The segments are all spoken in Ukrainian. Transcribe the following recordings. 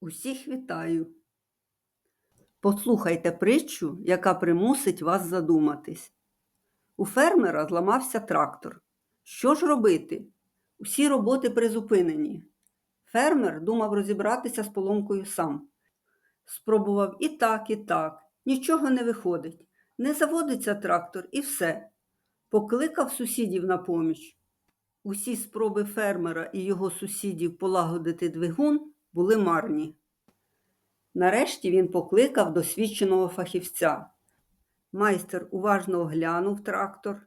Усіх вітаю. Послухайте притчу, яка примусить вас задуматись. У фермера зламався трактор. Що ж робити? Усі роботи призупинені. Фермер думав розібратися з поломкою сам. Спробував і так, і так. Нічого не виходить. Не заводиться трактор і все. Покликав сусідів на поміч. Усі спроби фермера і його сусідів полагодити двигун були марні. Нарешті він покликав досвідченого фахівця. Майстер уважно оглянув трактор,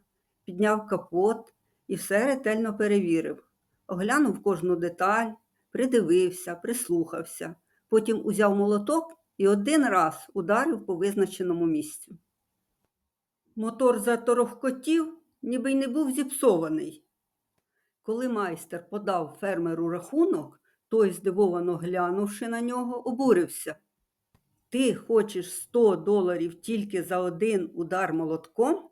підняв капот і все ретельно перевірив. Оглянув кожну деталь, придивився, прислухався. Потім узяв молоток і один раз ударив по визначеному місцю. Мотор заторохкотів, ніби й не був зіпсований. Коли майстер подав фермеру рахунок, той, здивовано глянувши на нього, обурився. Ти хочеш 100 доларів тільки за один удар молотком?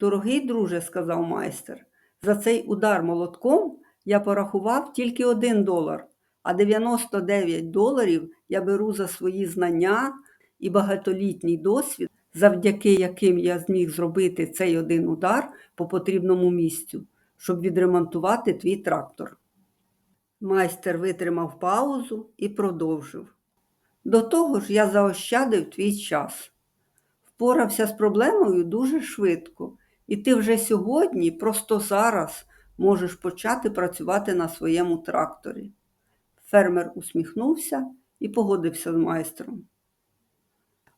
Дорогий друже, сказав майстер, за цей удар молотком я порахував тільки один долар, а 99 доларів я беру за свої знання і багатолітній досвід, завдяки яким я зміг зробити цей один удар по потрібному місцю, щоб відремонтувати твій трактор. Майстер витримав паузу і продовжив. До того ж, я заощадив твій час. Впорався з проблемою дуже швидко, і ти вже сьогодні, просто зараз, можеш почати працювати на своєму тракторі. Фермер усміхнувся і погодився з майстром.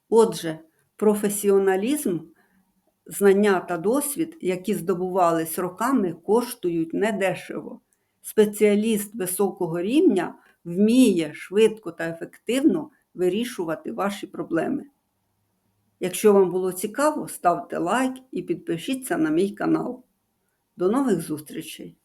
Отже, професіоналізм, знання та досвід, які здобувались роками, коштують недешево. Спеціаліст високого рівня вміє швидко та ефективно вирішувати ваші проблеми. Якщо вам було цікаво, ставте лайк і підпишіться на мій канал. До нових зустрічей!